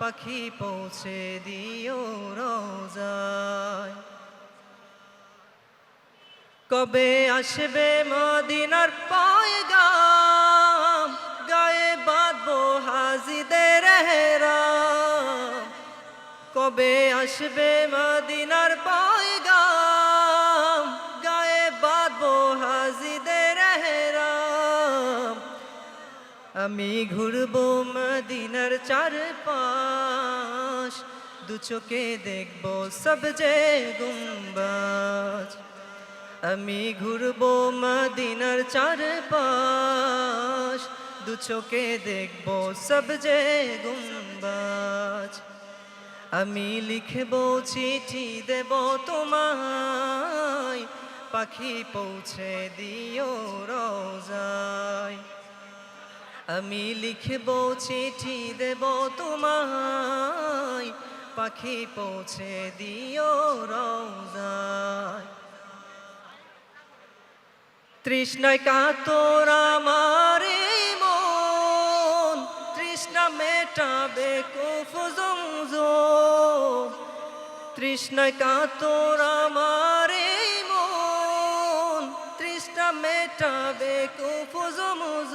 পাখি পৌঁছে দিও রোজায়। কবে আসবে মদিনার পয়গাম? গায়ে বাঁধবো হাজিদের হেরাম কবে আসবে মদিনার পয়গাম? গায়ে বাঁধবো হাজিদের হেরাম আমি ঘুরবো মদিনার চার পাশ দু চোখে দেখব সব যে গুম্বাজ। আমি ঘুরবো মদিনার চার পাশ দু চোখে দেখব সব যে গুম্বাজ। আমি লিখব চিঠি দেব তোমায়, পাখি পৌঁছে দিও রোজায়। আমি লিখব চিঠি দেব তোমায় পাখি পৌঁছে দিও রোজায় তৃষ্ণায় কাতর আমার মন, তৃষ্ণা মেটাবে কুফুজুমজ তৃষ্ণায় কাতর আমার মন, তৃষ্ণা মেটাবে কুফুজুমজ